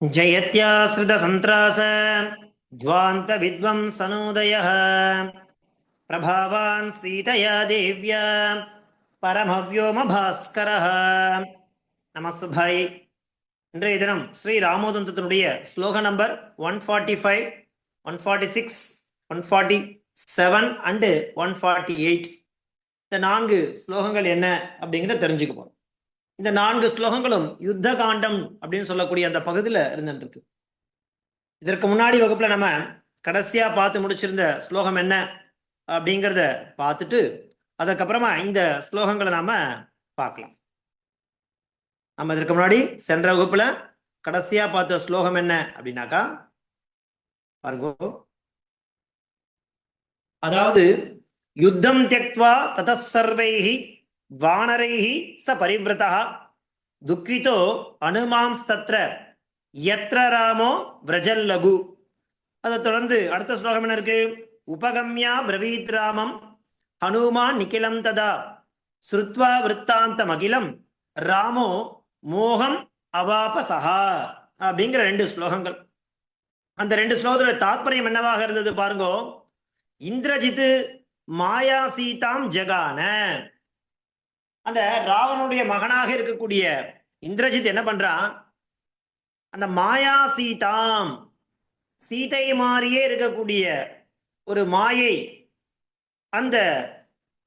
जयत्याश्रितसन्त्रास ध्वान्तविद्वंसनोदयः प्रभावान् सीतया देव्या பரமவியோமபாஸ்கரः நமஸ்பாய் இன்றைய தினம் ஸ்ரீ ராமோதந்தத்தினுடைய ஸ்லோக number one forty five one forty six one forty seven and one forty eight இந்த நான்கு ஸ்லோகங்கள் என்ன அப்படிங்கிறத தெரிஞ்சுக்க போறோம் இந்த நான்கு ஸ்லோகங்களும் யுத்த காண்டம் அப்படின்னு சொல்லக்கூடிய அந்த பகுதியில் இருந்துருக்கு இதற்கு முன்னாடி வகுப்புல நம்ம கடைசியா பார்த்து முடிச்சிருந்த ஸ்லோகம் என்ன அப்படிங்கிறத பார்த்துட்டு அதுக்கப்புறமா இந்த ஸ்லோகங்களை நாம பார்க்கலாம். நம்ம இதற்கு முன்னாடி சென்ற வகுப்புல கடைசியா பார்த்த ஸ்லோகம் என்ன அப்படின்னாக்கா பாருங்க. அதாவது யுத்தம் தியக்வா ததசர்வைஹி வானரைஹி ச பரிவிரதா. துக்கிதோ அனுமாம்ஸ்தத்ர. எத்ர ராமோ விரஜல்லகு. அதை தொடர்ந்து அடுத்த ஸ்லோகம் என்ன இருக்கு? உபகம்யா பிரவீத் ராமம். ஹனுமான் நிகிலம் ததா. ஸ்ருத்வா விற்த்தாந்தம் அகிலம் ராமோ மோகம் அவாப சஹா அப்படிங்கிற ரெண்டு ஸ்லோகங்கள். அந்த ரெண்டு ஸ்லோகத்தோட தாற்பயம் என்னவாக இருந்தது பாருங்கோ. இந்திரஜித்து மாயா சீதாம் ஜகான. அந்த ராவனுடைய மகனாக இருக்கக்கூடிய இந்திரஜித் என்ன பண்றான்? அந்த மாயா சீதாம் சீதை மாறியே இருக்கக்கூடிய ஒரு மாயை அந்த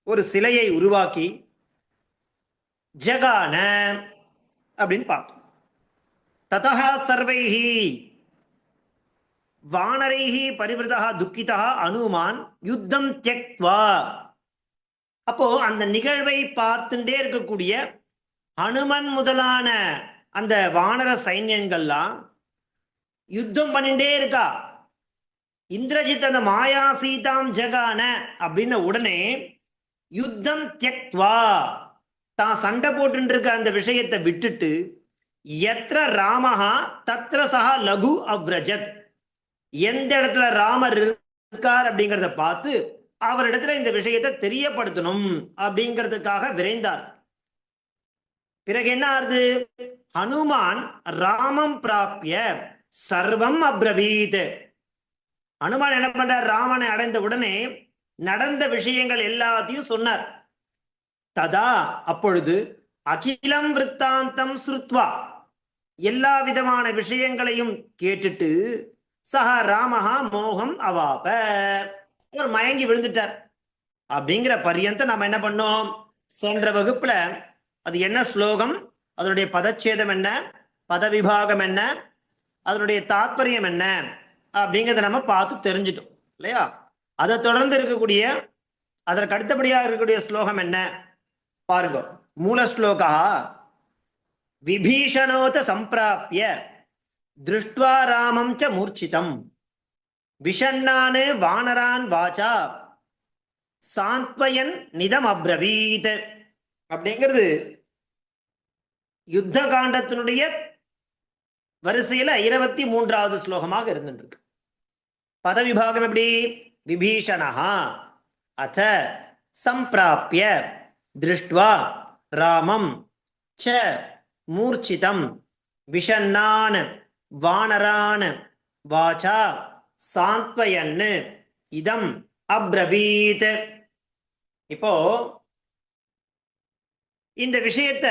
ஒரு சிலையை உருவாக்கி ஜகான அப்படின்னு பார்த்தோம் ததா சர்வைஹி வானரைஹி பரிவிரதா துக்கிதா அனுமான் யுத்தம் தியக்வா. அப்போ அந்த நிகழ்வை பார்த்துட்டே இருக்கக்கூடிய ஹனுமன் முதலான அந்த வானர சைன்யங்கள்லாம் யுத்தம் பண்ணிட்டே இருக்கா? இந்திரஜித் அந்த மாயா சீதாம் ஜகான அப்படின்ன உடனே யுத்தம் தியக்வா. தான் சண்டை போட்டு இருக்க அந்த விஷயத்தை விட்டுட்டு எத்திர ராமஹா தத்ர சஹா லகு அவ்ரஜத். எந்த இடத்துல ராமர் இருக்கார் அப்படிங்கிறத பார்த்து அவரிடத்துல இந்த விஷயத்தை தெரியப்படுத்தணும் அப்படிங்கிறதுக்காக விரைந்தார். பிறகு என்ன ஆறுது? ஹனுமான் ராமம் பிராப்பிய சர்வம் அப்ரவீத். ஹனுமான் என்ன பண்றார்? ராமனை அடைந்த உடனே நடந்த விஷயங்கள் எல்லாத்தையும் சொன்னார். ததா அப்பொழுது அகிலம் விற்த்தாந்தம் ஸ்ருத்வா. எல்லா விதமான விஷயங்களையும் கேட்டுட்டு சஹா ராமஹா மோகம் அவாப. அவர் மயங்கி விழுந்துட்டார். அப்படிங்கிற பரியந்தம் நாம் என்ன பண்ணோம்? சென்ற வகுப்புல அது என்ன ஸ்லோகம்? அதனுடைய பதச்சேதம் என்ன? பதவிபாகம் என்ன? அதனுடைய தாத்பரியம் என்ன? அப்படிங்கிறத நம்ம பார்த்து தெரிஞ்சிட்டோம். இல்லையா? அதை தொடர்ந்து இருக்கக்கூடிய அதற்கு அடுத்தபடியாக இருக்கக்கூடிய ஸ்லோகம் என்ன? பாருங்க. மூல ஸ்லோகா விபீஷணோத சம்பிராப்பிய திருஷ்டுவா ராமம் ச மூர்ச்சிதம். விஷண்ணானு வானரான் வாச்சா சாந்த்வயன் நிதம் அப்ரவீத். அப்படிங்கிறது யுத்த காண்டத்தினுடைய வரிசையில இருபத்தி மூன்றாவது ஸ்லோகமாக இருந்துருக்கு பதவிபாகம் எப்படி? விபீஷணா அச்ச சம்பிராப்பிய திருஷ்டுவா ராமம் ச மூர்ச்சிதம் விஷண்ணான் வானரான் வாச்சா சாந்த்வயன்னு. இதம் அப்ரவீத். இப்போ இந்த விஷயத்த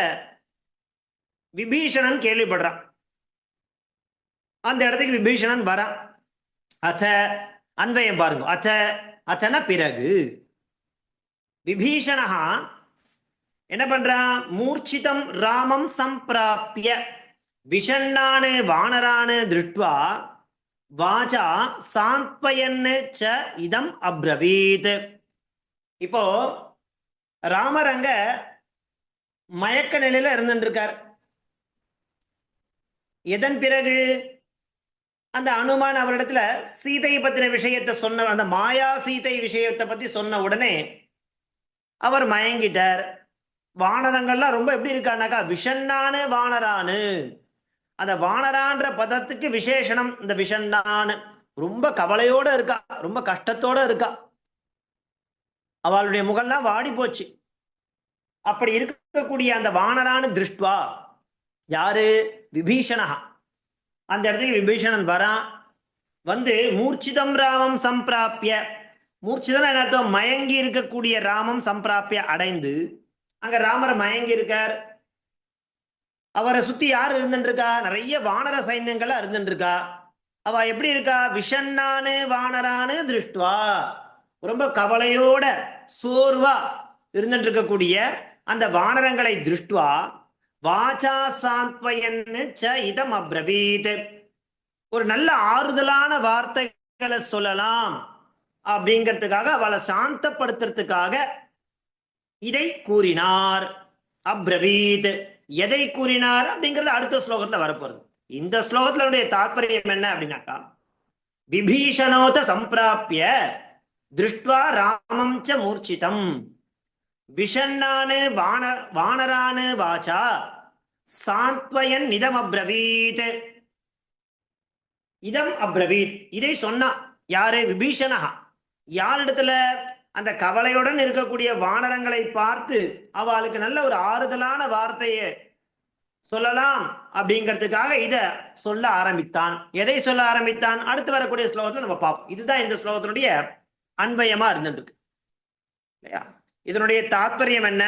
விபீஷணன் கேள்விப்படுறான். அந்த இடத்துக்கு விபீஷணன் வரான் அத்த அன்வயம் பாருங்க. அத்த அத்தன பிறகு விபீஷணா என்ன பண்றான் மூர்ச்சிதம் ராமம் சம்பிராப்பிய விஷண்ணானு வானரானு திருட்வா வாஜா சாந்த்பயன்னு ச இதம் அப்ரவீத். இப்போ ராமர் அங்க மயக்க நிலையில இருந்துருக்கார் எதன் பிறகு? அந்த அனுமான் அவரிடத்துல சீதை பத்தின விஷயத்தை சொன்ன அந்த மாயா சீதை விஷயத்தை பத்தி சொன்ன உடனே அவர் மயங்கிட்டார். வானரங்கள்லாம் ரொம்ப எப்படி இருக்கானாக்கா விஷண்ணானு வானரானு. அந்த வானரான்ற பதத்துக்கு விசேஷனம். இந்த விஷண்டான்னு ரொம்ப கவலையோட இருக்கா. ரொம்ப கஷ்டத்தோட இருக்கா. அவளுடைய முகம்லாம் வாடி போச்சு. அப்படி இருக்கக்கூடிய அந்த வானரானு திருஷ்டுவா. யாரு? விபீஷணா அந்த இடத்துக்கு விபீஷணன் வரான் வந்து மூர்ச்சிதம் ராமம் சம்பிராப்பிய மூர்ச்சிதம் என்ன அர்த்தம்? மயங்கி இருக்கக்கூடிய ராமம் சம்பிராப்பிய அடைந்து அங்க ராமர் மயங்கி இருக்கார். அவரை சுத்தி யார் இருந்துருக்கா? இருக்கா நிறைய வானர சைன்யங்களா இருந்துருக்கா. அவ எப்படி இருக்கா? விஷண்ணானு வானரானு திருஷ்டுவா. ரொம்ப கவலையோட சோர்வா இருந்துட்டு இருக்கக்கூடிய அந்த வானரங்களை திருஷ்டுவா. வாச்சா சாந்த்வயன்னு ச இதம் அப்ரவீத். ஒரு நல்ல ஆறுதலான வார்த்தைகளை சொல்லலாம் அப்படிங்கிறதுக்காக அவளை சாந்தப்படுத்துறதுக்காக இதை கூறினார். அப்ரவீத். எதை கூறினார் அப்படிங்கிறது அடுத்த ஸ்லோகத்துல வரப்போறது. இந்த ஸ்லோகத்தினுடைய தாற்பயம் என்ன அப்படின்னாக்கா விபீஷணோத சம்பிராபிய திருஷ்டுவா ராமம் ச மூர்ச்சிதம். விஷண்ணானு வான வானரானு வாச்சா சாந்த்வயன் இதம் அப்ரவீத். இதம் அப்ரவீத். இதை சொன்னா யாரு? விபீஷணா. யாரிடத்துல அந்த கவலையுடன் இருக்கக்கூடிய வானரங்களை பார்த்து அவளுக்கு நல்ல ஒரு ஆறுதலான வார்த்தையை சொல்லலாம் அப்படிங்கிறதுக்காக இத சொல்ல ஆரம்பித்தான். எதை சொல்ல ஆரம்பித்தான்? அடுத்து வரக்கூடிய ஸ்லோகத்துல நம்ம பார்ப்போம். இதுதான் இந்த ஸ்லோகத்தினுடைய அன்பயமா இருந்துருக்கு இல்லையா? இதனுடைய தாத்பரியம் என்ன?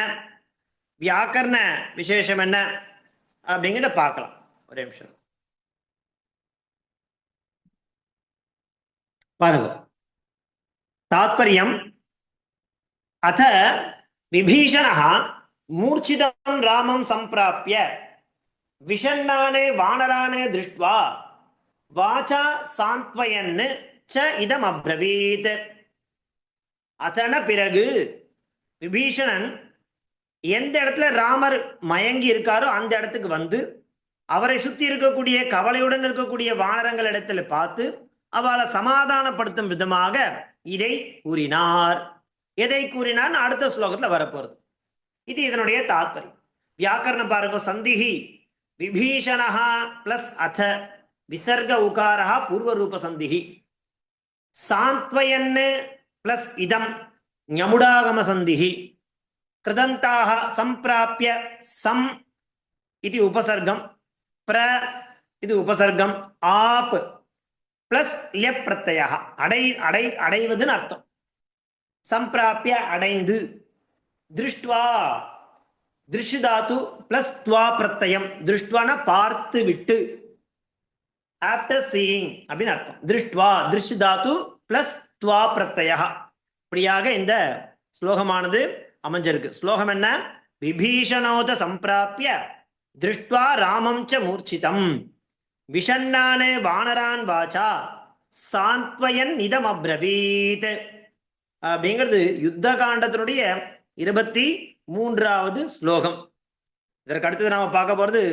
வியாக்கரண விசேஷம் என்ன? அப்படிங்கிறத பார்க்கலாம். ஒரே நிமிஷம். பாருங்க. தாத்பரியம் அத விபீஷணः மூர்ச்சிதம் ராமம் சம்பிராப்பிய விஷண்ணானே வானரானே திருஷ்டுவா வாச்சா சாந்த்வயன்னு ச இதம் அப்ரவீத் அதன பிறகு விபீஷணன் எந்த இடத்துல ராமர் மயங்கி இருக்காரோ அந்த இடத்துக்கு வந்து அவரை சுற்றி இருக்கக்கூடிய கவலையுடன் இருக்கக்கூடிய வானரங்கள் இடத்துல பார்த்து அவளை சமாதானப்படுத்தும் விதமாக இதை கூறினார். எதை கூறினான் அடுத்த ஸ்லோகத்தில் வரப்போறது. இது இதனுடைய தாத்பரியம் வியாக்கரணம் பாருங்க சந்திஹி விபீஷணஹா பிளஸ் அத விசர்க உகாரஹா பூர்வரூப சந்திஹி. சாந்த்வயன் பிளஸ் இதம் ஞமுடாகம சந்திஹி. கிருதந்தாக சம்பிராப்பிய சம் இது உபசர்க்கம். பிர இது உபசர்க்கம். ஆப் பிளஸ் லியப் பிரத்யா அடை அடை அடைவதுன்னு அர்த்தம். சம்பிராபிய அடைந்து திருஷ்டுவா திருஷ்தாத்து பிளஸ் துவா பிரத்தயம் திருஷ்டுவான பார்த்து விட்டு ஆஃப்டர் சீயிங் அப்படின்னு அர்த்தம். திருஷ்டுவா திருஷ்தாத்து பிளஸ் துவா பிரத்தயா இப்படியாக இந்த ஸ்லோகமானது அமைஞ்சிருக்கு. ஸ்லோகம் என்ன? விபீஷணோத சம்பிராபிய திருஷ்டுவா ராமம் ச மூர்ச்சிதம். விஷண்ணானே வானரான் வாச்சா சாந்த்வயன் இதம் அப்ரவீத் அப்படிங்கிறது யுத்த காண்டத்தினுடைய இருபத்தி மூன்றாவது ஸ்லோகம். இதற்கு அடுத்தது நாம பார்க்க போகிறது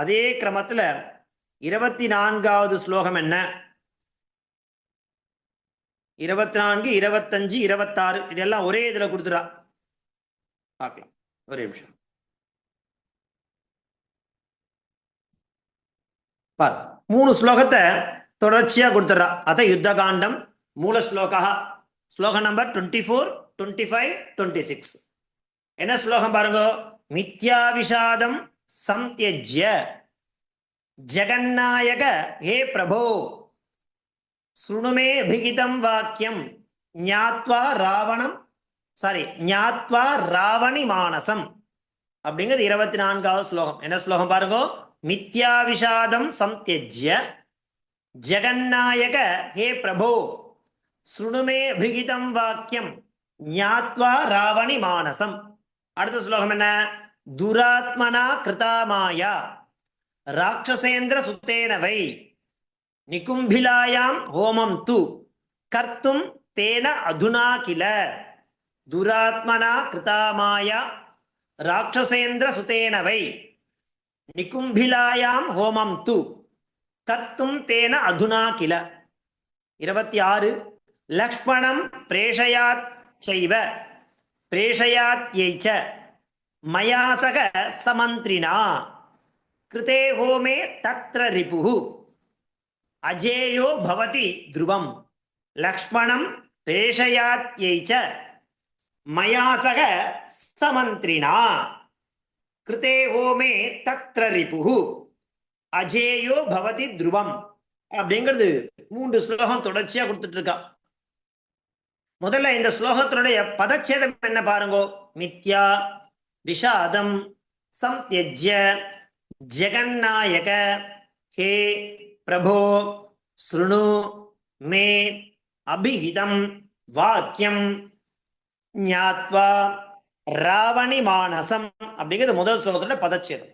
அதே கிரமத்துல இருபத்தி நான்காவது ஸ்லோகம் என்ன? இருபத்தி நான்கு இருபத்தஞ்சு இருபத்தாறு இதெல்லாம் ஒரே இதில் கொடுத்துடா பார்க்கலாம் ஒரே நிமிஷம். பார் மூணு ஸ்லோகத்தை தொடர்ச்சியா கொடுத்துட்றா அத யுத்த காண்டம் மூல ஸ்லோகா ஸ்லோகம் number twenty four twenty five twenty six என்ன ஸ்லோகம் பாருங்க? மித்யா விஷாதம் சம்தியஜ்ய ஜெகநாயக ஹே பிரபோ. சுணுமே அபிகிதம் வாக்கியம். ஞாத்வா ராவணம் சாரி ஞாத்வா ராவணி மானசம். அப்படிங்கிறது இருபத்தி நான்காவது ஸ்லோகம். என்ன ஸ்லோகம் பாருங்க? மித்யா விஷாதம் சம்தியஜ்ய ஜெகநாயக ஹே பிரபோ. சுணுமே அபிகிதம் வாக்கியம். ஞாத்வா ராவணி மானசம். அடுத்த ஸ்லோகம் என்ன? துராத்மனா கிருதாமாயா ராட்சசேந்திர சுத்தேனவை நிகும்பிலாயாம் ஹோமம் து. கர்த்தும் தேன அதுனா கில. துராத்மனா கிருதாமாயா ராட்சசேந்திர சுதேனவை நிகும்பிலாயாம் ஹோமம் து. கர்த்தும் தேன அதுனா கில. இருபத்தி ஆறு. லக்ஷ்மணம் பிரேஷயாத் செய்வ. பிரேஷயாத் ஏய்ச்ச. மயாசக சமந்திரினா. கிருதே ஹோமே தத்ர ரிபுः அஜேயோ பவதி த்ருவம். லக்ஷ்மணம் பிரேஷயாத் ச மயாசக சமந்திரினா. கிருதே ஹோமே தத்ர ரிபுः அஜேயோ பவதி துருவம். அப்படிங்கிறது மூன்று ஸ்லோகம் தொடர்ச்சியாக கொடுத்துட்டு இருக்கா. முதல்ல இந்த ஸ்லோகத்தினுடைய பதச்சேதம் என்ன பாருங்கோ? மித்யா விஷாதம் சம்தியஜ்ய ஜெகநாயக ஹே பிரபோ ஸ்ருணு மே அபிஹிதம் வாக்கியம் ஞாத்வா ராவணி மானசம் அப்படிங்கிறது முதல் ஸ்லோகத்தோட பதச்சேதம்.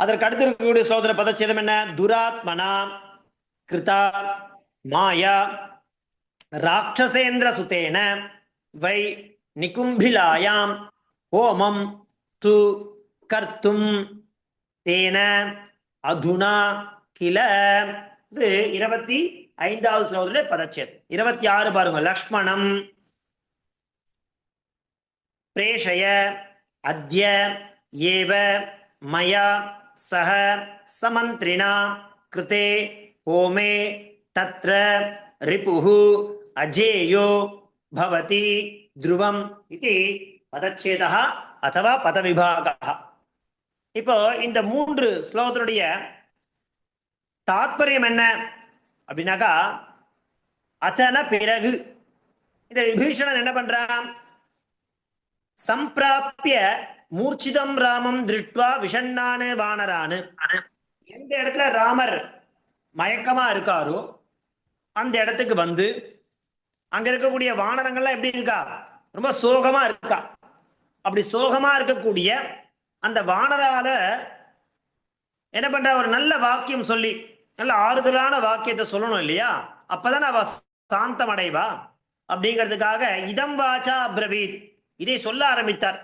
அதற்கு அடுத்து இருக்கக்கூடிய ஸ்லோகத்தோட பதச்சேதம் என்ன? துராத்மனா கிருதா மாயா ராட்சசேந்திர சுதேன வை நிகும்பிலாயாம் ஓமம் து கர்த்தும் தேன அதுனா கில இது இருபத்தி ஐந்தாவது ஸ்லோகத்துல பதச்சேதம் இருபத்தி ஆறு பாருங்க லக்ஷ்மணம் பிரேஷய அத்ய ஏவ மயா சக சமந்திரிணா கிருதே ஓமே தத்ர ரிபுகு அஜேயோ பவதி த்ருவம் இது பதச்சேதா அथवा பதவிபாகः இப்போ இந்த மூன்று ஸ்லோகத்தினுடைய தாத்பரியம் என்ன? அப்படின்னாக்கா அத்தன பிறகு. இந்த விபீஷணன் என்ன பண்றான்? சம்பிராப்பிய மூர்ச்சிதம் ராமம் திருட்வா விஷண்ணானு வானரானு. எந்த இடத்துல ராமர் மயக்கமா இருக்காரோ அந்த இடத்துக்கு வந்து அங்க இருக்கக்கூடிய வானரங்கள்லாம் எப்படி இருக்கா? ரொம்ப சோகமா இருக்கா? அப்படி சோகமா இருக்கக்கூடிய அந்த வானரால என்ன பண்ற? ஒரு நல்ல வாக்கியம் சொல்லி நல்ல ஆறுதலான வாக்கியத்தை சொல்லணும் இல்லையா? அப்பதான் அவ சாந்தம் அடைவா அப்படிங்கிறதுக்காக இதம் வாச்சா பிரவீத். இதை சொல்ல ஆரம்பித்தார்.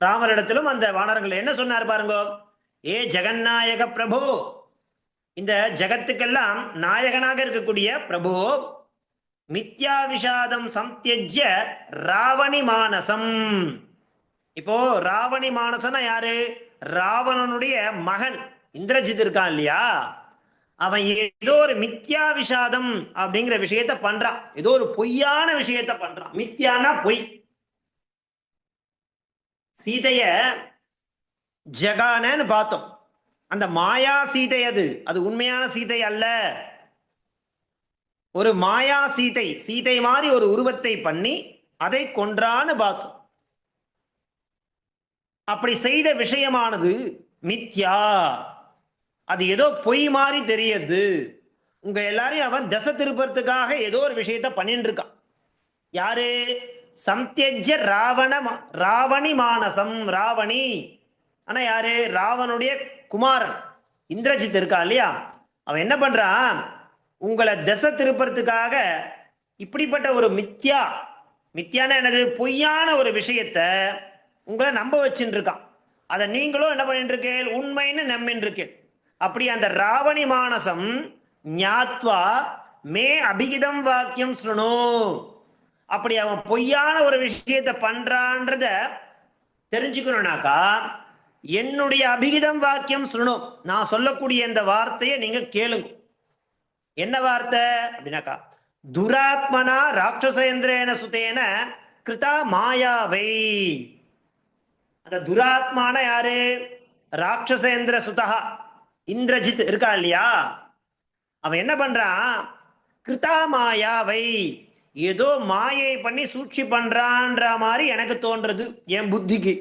ராமரிடத்திலும் அந்த வானரங்கள் என்ன சொன்னார் பாருங்க? ஏ ஜெகநாயக பிரபு! இந்த ஜகத்துக்கெல்லாம் நாயகனாக இருக்கக்கூடிய பிரபு மித்யா விஷாதம் சம்தியஜ்ய ராவணி மானசம் இப்போ ராவணி மானசனா யாரு? ராவணனுடைய மகன். இந்திரஜித் இருக்கான் இல்லையா? அவன் ஏதோ ஒரு மித்யா விஷாதம் அப்படிங்கிற விஷயத்த பண்றான். ஏதோ ஒரு பொய்யான விஷயத்த பண்றான். மித்யானா பொய். சீதைய ஜகானன்னு பார்த்தோம். அந்த மாயா சீதை அது. அது உண்மையான சீதை அல்ல. ஒரு மாயா சீதை சீதை மாதிரி ஒரு உருவத்தை பண்ணி அதை கொன்றான்னு பார்க்கும் அப்படி செய்த விஷயமானது மித்யா. அது ஏதோ பொய் மாதிரி தெரியுது. உங்க எல்லாரையும் அவன் தசை திருப்பறதுக்காக ஏதோ ஒரு விஷயத்த பண்ணிட்டு இருக்கான் யாரு? சம்தியஜ ராவண ராவணி மானசம் ராவணி. ஆனா யாரு? ராவனுடைய குமாரன். இந்திரஜித் இருக்கான் இல்லையா? அவன் என்ன பண்றான்? உங்களை திசை திருப்பறதுக்காக இப்படிப்பட்ட ஒரு மித்யா மித்தியான என்னது? பொய்யான ஒரு விஷயத்த உங்களை நம்ப வச்சுட்டு இருக்கான் அதை நீங்களும் என்ன பண்ணிட்டு இருக்கேன் உண்மைன்னு நம்பின்னு இருக்கேன் அப்படி அந்த ராவணி மானசம் ஞாத்வா மே அபிகிதம் வாக்கியம் சுணு அப்படி அவன் பொய்யான ஒரு விஷயத்தை பண்றான்றத தெரிஞ்சுக்கணும்னாக்கா என்னுடைய அபிகிதம் வாக்கியம் சுணும் நான் சொல்லக்கூடிய இந்த வார்த்தையை நீங்க கேளுங்க. என்ன வார்த்தை? அப்படின்னாக்கா துராத்மனா ராட்சசேந்திரேன சுதேன கிருதா மாயாவை. அந்த துராத்மான யாரு? ராட்சசேந்திர சுதா இந்திரஜித் இருக்கா இல்லையா? அவன் என்ன பண்றான்? கிருதா மாயாவை. ஏதோ மாயை பண்ணி சூழ்ச்சி பண்றான்ற மாதிரி எனக்கு தோன்றது என் புத்திக்கு.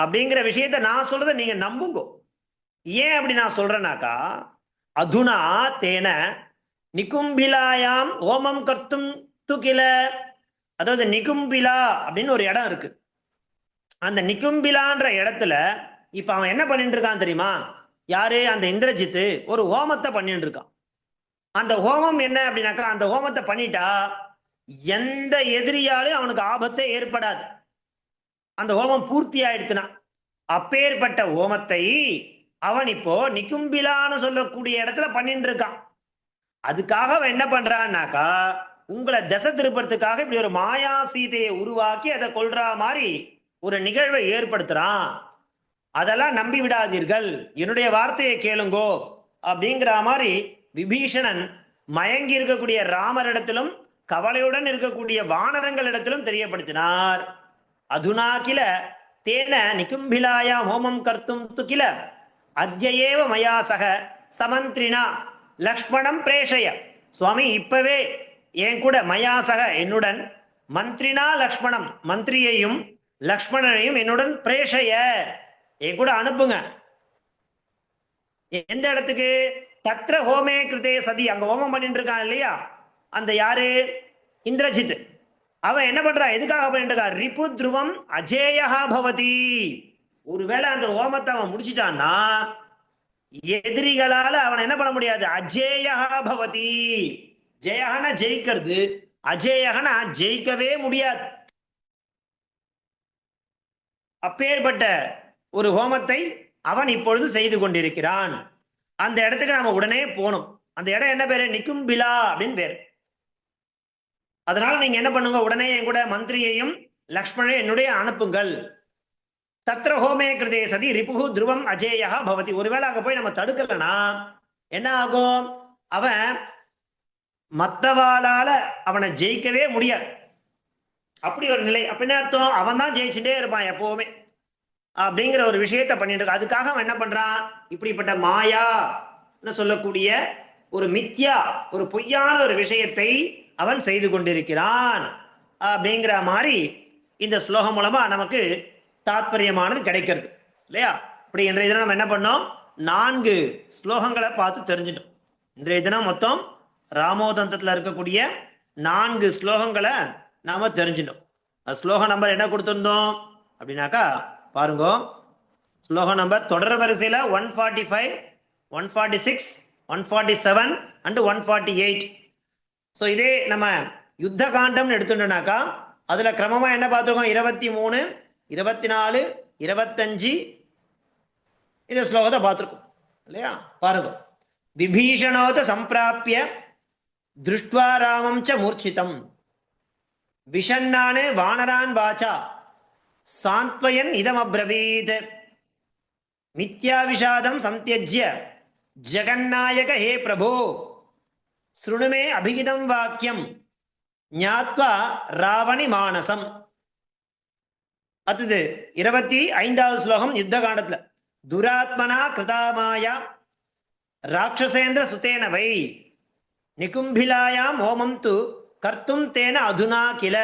அப்படிங்கிற விஷயத்த நான் சொல்றதை நீங்க நம்புங்க. ஏன் அப்படி நான் சொல்றேனாக்கா அதுனா தேன நிகும்பிலாயாம் ஓமம் கர்த்தும் துகில அதாவது நிகும்பிலா அப்படின்னு ஒரு இடம் இருக்கு. அந்த நிகும்பிலான்ற இடத்துல இப்ப அவன் என்ன பண்ணிட்டு இருக்கான் தெரியுமா? யாரு? அந்த இந்திரஜித்து ஒரு ஹோமத்தை பண்ணிட்டு இருக்கான். அந்த ஹோமம் என்ன அப்படின்னாக்கா அந்த ஹோமத்தை பண்ணிட்டா எந்த எதிரியாலும் அவனுக்கு ஆபத்தே ஏற்படாது. அந்த ஹோமம் பூர்த்தி ஆயிடுத்துனா. அப்பேற்பட்ட ஹோமத்தை அவன் இப்போ நிக்கும்பிலான்னு சொல்லக்கூடிய இடத்துல பண்ணிட்டு இருக்கான் அதுக்காக அவன் என்ன பண்றான்னாக்கா உங்களை திசை திருப்பறதுக்காக இப்படி ஒரு மாயா சீதையை உருவாக்கி அதை கொள்ற மாதிரி ஒரு நிகழ்வை ஏற்படுத்துறான். அதெல்லாம் நம்பி விடாதீர்கள். என்னுடைய வார்த்தையை கேளுங்கோ அப்படிங்கிற மாதிரி விபீஷணன் மயங்கி இருக்கக்கூடிய ராமரிடத்திலும் கவலையுடன் இருக்கக்கூடிய வானரங்களிடத்திலும் தெரியப்படுத்தினார். அதுனா கில தேன நிக்கும்பிலாயா ஹோமம் கர்த்தும் து அத்தியேவ மயாசக சமந்திரினா லக்ஷ்மணம் பிரேஷய. சுவாமி இப்பவே என் கூட மயாசக என்னுடன் மந்திரினா லக்ஷ்மணம் மந்திரியையும் லக்ஷ்மணனையும் என்னுடன் பிரேஷய. என் கூட அனுப்புங்க. எந்த இடத்துக்கு? தத்ர ஹோமே கிருதே சதி. அங்க ஹோமம் பண்ணிட்டு இருக்கான் இல்லையா? அந்த யாரு? இந்திரஜித். அவன் என்ன பண்றான் எதுக்காக பண்ணிட்டு இருக்கான் ரிபு துருவம் அஜேயா பவதி. ஒருவேளை அந்த ஹோமத்தை அவன் முடிச்சிட்டான்னா எதிரிகளால அவன் என்ன பண்ண முடியாது? அஜேயா பவதி. ஜெயகனா ஜெயிக்கிறது. அஜேயகனா ஜெயிக்கவே முடியாது. அப்பேற்பட்ட ஒரு ஹோமத்தை அவன் இப்பொழுது செய்து கொண்டிருக்கிறான். அந்த இடத்துக்கு நாம உடனே போனோம் அந்த இடம் என்ன பேரு? நிக்கும்பிலா அப்படின்னு பேரு. அதனால நீங்க என்ன பண்ணுங்க? உடனே என் கூட மந்திரியையும் லக்ஷ்மணையும் என்னுடைய அனுப்புங்கள். தத்திர ஹோமே கிருதே சதி ரிபுகு துருவம் அஜேயா பவதி. ஒருவேளை அங்க போய் நம்ம தடுக்கலனா என்ன ஆகும்? அவன் மத்தவாளால அவனை ஜெயிக்கவே முடியாது. அப்படி ஒரு நிலை. அப்ப என்ன அர்த்தம்? அவன் தான் ஜெயிச்சுட்டே இருப்பான் எப்பவுமே. அப்படிங்கிற ஒரு விஷயத்த பண்ணிட்டு இருக்கான் அதுக்காக அவன் என்ன பண்றான்? இப்படிப்பட்ட மாயா சொல்லக்கூடிய ஒரு மித்யா ஒரு பொய்யான ஒரு விஷயத்தை அவன் செய்து கொண்டிருக்கிறான். அப்படிங்கிற மாதிரி இந்த ஸ்லோகம் மூலமா நமக்கு தாத்பரியமானது கிடைக்கிறது. இல்லையா? இப்படி இன்றைய தினம் நம்ம என்ன பண்ணோம்? நான்கு ஸ்லோகங்களை பார்த்து தெரிஞ்சிட்டோம். இன்றைய தினம் மொத்தம் ராமோதந்தத்தில் இருக்கக்கூடிய நான்கு ஸ்லோகங்களை நாம தெரிஞ்சிட்டோம். ஸ்லோகம் ஸ்லோக நம்பர் என்ன கொடுத்துருந்தோம்? அப்படின்னாக்கா பாருங்க. ஸ்லோக நம்பர் தொடர் வரிசையில் one forty five one forty six one forty seven and one forty eight so இதே நம்ம யுத்த காண்டம்னு எடுத்துட்டோம்னாக்கா அதில் கிரமமாக என்ன பார்த்துருக்கோம்? இருபத்தி மூணு இருபத்தி நாலு இருபத்தஞ்சு. இந்த ஸ்லோகத்தை பார்த்துருக்கோம் இல்லையா? பாருங்க. விபீஷணோத சம்பிராபிய திருஷ்டுவா ராமம் ச மூர்ச்சிதம். விஷண்ணானே வானரான் வாச்சா. சாந்த்வயன் இதம் அப்ரவீத் மித்யாவிஷாதம் சந்தியஜ்ய ஜெகநாயக ஹே பிரபோ. சுருணுமே அபிகிதம் வாக்கியம். ஞாத்வா ராவணி மானசம். அடுத்தது இருபத்தி ஐந்தாவது ஸ்லோகம் யுத்த காண்டத்துல துராத்மனா கிருதாமாயா ராட்சசேந்திர சுத்தேன வை நிகும்பிலாயாம் ஹோமம் து கர்த்தும் தேன அதுனா கில.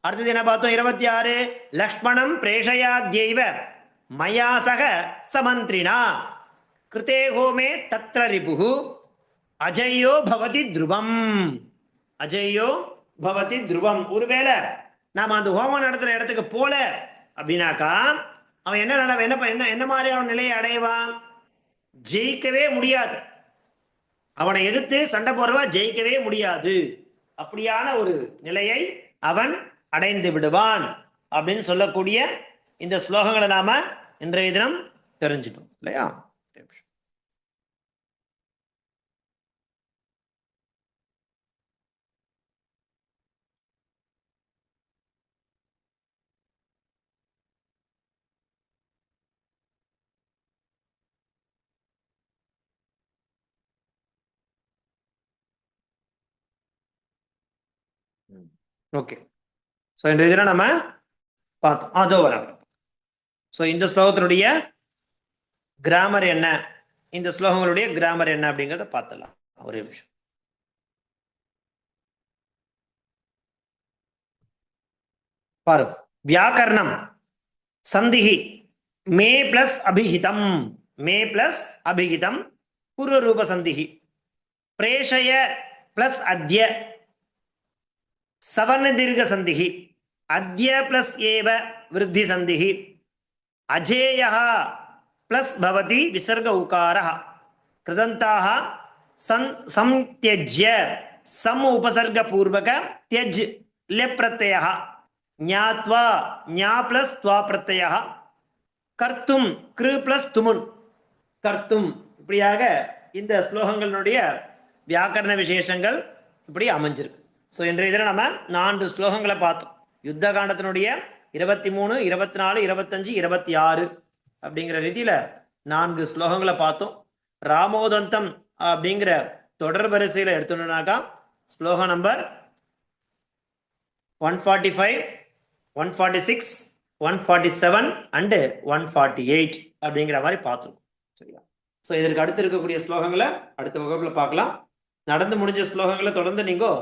அடுத்தது என்ன பார்த்தோம்? இருபத்தி ஆறு லக்ஷ்மணம் பிரேஷயாத்யைவ மயா சக சமந்திரினா. கிருத்தே ஹோமே தத்ர ரிபுகு அஜய்யோ பவதி துருவம். அஜய்யோ பவதி துருவம். ஒருவேளை நாம் அந்த ஹோமம் நடத்துகிற இடத்துக்கு போல அப்படின்னாக்கா அவன் என்ன நட என்ன என்ன என்ன மாதிரி அவன் நிலையை அடைவான்? ஜெயிக்கவே முடியாது. அவனை எதிர்த்து சண்டை போடுறவா ஜெயிக்கவே முடியாது. அப்படியான ஒரு நிலையை அவன் அடைந்து விடுவான் அப்படின்னு சொல்லக்கூடிய இந்த ஸ்லோகங்களை நாம இன்றைய தினம் தெரிஞ்சிட்டோம் இல்லையா? ஓகே ஸோ இந்த இதில் நம்ம பார்த்தோம். அதோ வர ஸோ இந்த ஸ்லோகத்தினுடைய கிராமர் என்ன? இந்த ஸ்லோகங்களுடைய கிராமர் என்ன அப்படிங்கிறத பார்த்துடலாம். ஒரே நிமிஷம். பாருங்க. வியாக்கரணம். சந்திஹி மே பிளஸ் அபிஹிதம். மே பிளஸ் அபிஹிதம். பூர்வரூப சந்திஹி பிரேஷய பிளஸ் அத்ய. சவர்ண தீர்க்க சந்திகி அத்ய பிளஸ் ஏவ விருத்தி சந்திகி அஜேயா பிளஸ் பவதி விசர்க உகார கிருதந்தாக சன் சம்தியஜ்ய சம் உபசர்க பூர்வக தியஜ் லெப்ரத்தய ஞாத்வா ஞா பிளஸ் துவா பிரத்தய கர்த்தும் கிரு பிளஸ் துமுன். கர்த்தும் இப்படியாக இந்த ஸ்லோகங்களுடைய வியாக்கரண விசேஷங்கள் இப்படி அமைஞ்சிருக்கு. ஸோ இன்றைய தினம் நம்ம நான்கு ஸ்லோகங்களை பார்த்தோம். யுத்த காண்டத்தினுடைய இருபத்தி மூணு இருபத்தி நாலு இருபத்தஞ்சு இருபத்தி ஆறு அப்படிங்கிற ரீதியில நான்கு ஸ்லோகங்களை பார்த்தோம். ராமோதந்தம் அப்படிங்கிற தொடர் வரிசையில எடுத்துனாக்கா ஸ்லோகம் number one forty five one forty six one forty seven and one forty eight அப்படிங்கிற மாதிரி பார்த்துருக்கோம் சரியா? ஸோ இதற்கு அடுத்து இருக்கக்கூடிய ஸ்லோகங்களை அடுத்த வகுப்பில் பார்க்கலாம். நடந்து முடிஞ்ச ஸ்லோகங்களை தொடர்ந்து நீங்கள்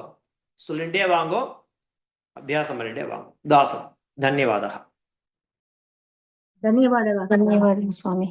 సులిండే వాంగో అభ్యాసమలిండే వాంగో దాసం ధన్యవాద ధన్యవాదాలు ధన్యవాదాలు స్వామి